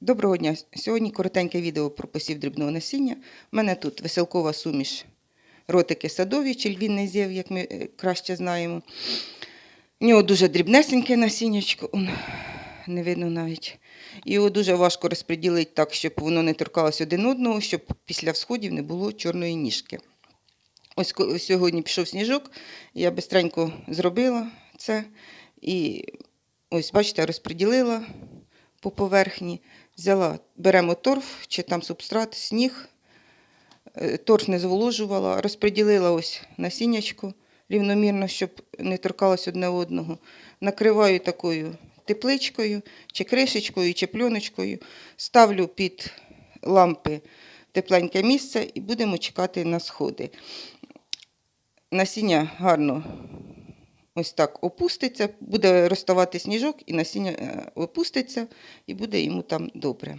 Доброго дня! Сьогодні коротеньке відео про посів дрібного насіння. У мене тут веселкова суміш ротики садові, чи львінний зєв, як ми е, краще знаємо. У нього дуже дрібнесеньке насіннячко, не видно навіть. Його дуже важко розподілити так, щоб воно не торкалося один одного, щоб після всходів не було чорної ніжки. Ось сьогодні пішов сніжок, я бистренько зробила це. І ось, бачите, розподілила по поверхні. Взяла, беремо торф чи там субстрат, сніг, Е, торф не зволожувала, розподілила ось насіннячко рівномірно, щоб не торкалось одне одного. Накриваю такою тепличкою, чи кришечкою, чи пленочкою, ставлю під лампи тепленьке місце і будемо чекати на сходи. Насіння гарно ось так опуститься, буде розставати сніжок, і насіння е, опуститься, і буде йому там добре.